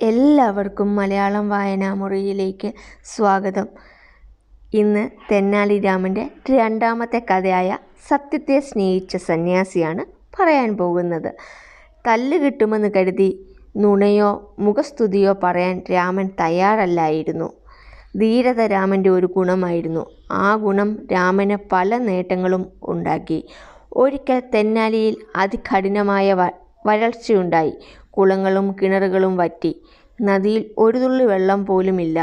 എല്ലാവർക്കും മലയാളം വായനാ മുറിയിലേക്ക് സ്വാഗതം. ഇന്ന് തെന്നാലി രാമന്റെ രണ്ടാമത്തെ കഥയായ സത്യത്തെ സ്നേഹിച്ച സന്യാസിയാണ് പറയാൻ പോകുന്നത്. തല്ല് കിട്ടുമെന്ന് കരുതി നുണയോ മുഖസ്തുതിയോ പറയാൻ രാമൻ തയ്യാറല്ലായിരുന്നു. ധീരത രാമന്റെ ഒരു ഗുണമായിരുന്നു. ആ ഗുണം രാമന് പല നേട്ടങ്ങളും ഉണ്ടാക്കി. ഒരിക്കൽ തെന്നാലിയിൽ അതികഠിനമായ വരൾച്ചയുണ്ടായി. കുളങ്ങളും കിണറുകളും വറ്റി. നദിയിൽ ഒരു തുള്ളി വെള്ളം പോലുമില്ല.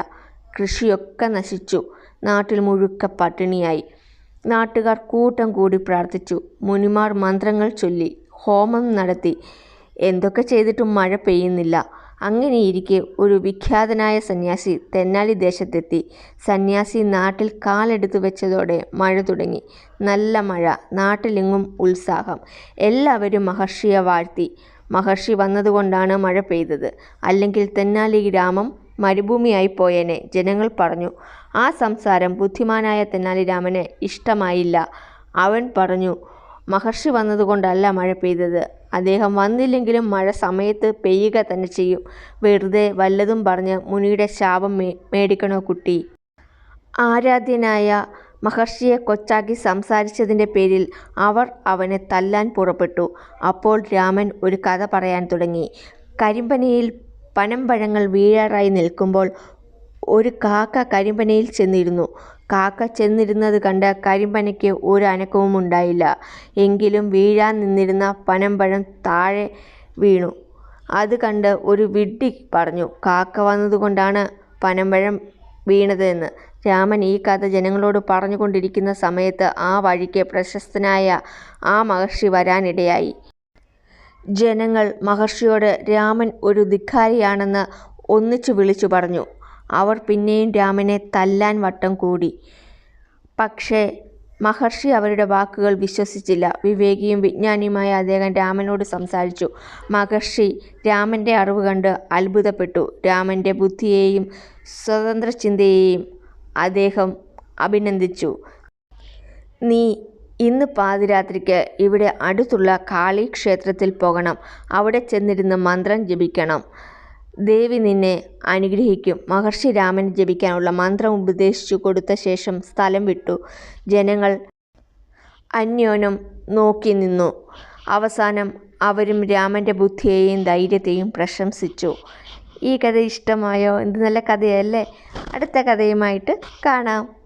കൃഷിയൊക്കെ നശിച്ചു. നാട്ടിൽ മുഴുക്ക പട്ടിണിയായി. നാട്ടുകാർ കൂട്ടം കൂടി പ്രാർത്ഥിച്ചു. മുനിമാർ മന്ത്രങ്ങൾ ചൊല്ലി ഹോമം നടത്തി. എന്തൊക്കെ ചെയ്തിട്ടും മഴ പെയ്യുന്നില്ല. അങ്ങനെയിരിക്കെ ഒരു വിഖ്യാതനായ സന്യാസി തെന്നാലി ദേശത്തെത്തി. സന്യാസി നാട്ടിൽ കാലെടുത്തു വെച്ചതോടെ മഴ തുടങ്ങി. നല്ല മഴ നാട്ടിലെങ്ങും ഉത്സാഹം. എല്ലാവരും മഹർഷിയെ വാഴ്ത്തി. മഹർഷി വന്നതുകൊണ്ടാണ് മഴ പെയ്തത്. അല്ലെങ്കിൽ തെന്നാലി ഗ്രാമം മരുഭൂമിയായി പോയേനെ ജനങ്ങൾ പറഞ്ഞു. ആ സംസാരം ബുദ്ധിമാനായ തെന്നാലി രാമന് ഇഷ്ടമായില്ല. അവൻ പറഞ്ഞു മഹർഷി വന്നതുകൊണ്ടല്ല മഴ പെയ്തത്. അദ്ദേഹം വന്നില്ലെങ്കിലും മഴ സമയത്ത് പെയ്യുക തന്നെ ചെയ്യും. വെറുതെ വല്ലതും പറഞ്ഞ് മുനിയുടെ ശാപം മേ മേടിക്കണോ കുട്ടി? ആരാധ്യനായ മഹർഷിയെ കൊച്ചാക്കി സംസാരിച്ചതിന്റെ പേരിൽ അവർ അവനെ തല്ലാൻ പുറപ്പെട്ടു. അപ്പോൾ രാമൻ ഒരു കഥ പറയാൻ തുടങ്ങി. കരിമ്പനയിൽ പനമ്പഴങ്ങൾ വീഴാറായി നിൽക്കുമ്പോൾ ഒരു കാക്ക കരിമ്പനയിൽ ചെന്നിരുന്നു. കാക്ക ചെന്നിരുന്നത് കണ്ട് കരിമ്പനയ്ക്ക് ഒരു അനക്കവും ഉണ്ടായില്ല. എങ്കിലും വീഴാൻ നിന്നിരുന്ന പനമ്പഴം താഴെ വീണു. അത് കണ്ട് ഒരു വിഡ്ഢി പറഞ്ഞു കാക്ക വന്നതുകൊണ്ടാണ് പനമ്പഴം വീണത് എന്ന് രാമൻ ഈ കഥ ജനങ്ങളോട് പറഞ്ഞുകൊണ്ടിരിക്കുന്ന സമയത്ത് ആ വഴിക്ക് പ്രശസ്തനായ ആ മഹർഷി വരാനിടയായി. ജനങ്ങൾ മഹർഷിയോട് രാമൻ ഒരു ധിക്കാരിയാണെന്ന് ഒന്നിച്ചു വിളിച്ചു പറഞ്ഞു. അവർ പിന്നെയും രാമനെ തല്ലാൻ വട്ടം കൂടി. പക്ഷേ മഹർഷി അവരുടെ വാക്കുകൾ വിശ്വസിച്ചില്ല. വിവേകിയും വിജ്ഞാനിയുമായ അദ്ദേഹം രാമനോട് സംസാരിച്ചു. മഹർഷി രാമന്റെ അറിവ് കണ്ട് അത്ഭുതപ്പെട്ടു. രാമന്റെ ബുദ്ധിയെയും സ്വതന്ത്ര ചിന്തയെയും അദ്ദേഹം അഭിനന്ദിച്ചു. നീ ഇന്ന് പാതിരാത്രിക്ക് ഇവിടെ അടുത്തുള്ള കാളി ക്ഷേത്രത്തിൽ പോകണം. അവിടെ ചെന്നിരുന്ന് മന്ത്രം ജപിക്കണം. ദേവി നിന്നെ അനുഗ്രഹിക്കും. മഹർഷി രാമൻ ജപിക്കാനുള്ള മന്ത്രം ഉപദേശിച്ചു കൊടുത്ത ശേഷം സ്ഥലം വിട്ടു. ജനങ്ങൾ അന്യോന്യം നോക്കി നിന്നു. അവസാനം അവരും രാമന്റെ ബുദ്ധിയെയും ധൈര്യത്തെയും പ്രശംസിച്ചു. ഈ കഥ ഇഷ്ടമായോ? എന്ത് നല്ല കഥയല്ലേ? അടുത്ത കഥയുമായിട്ട് കാണാം.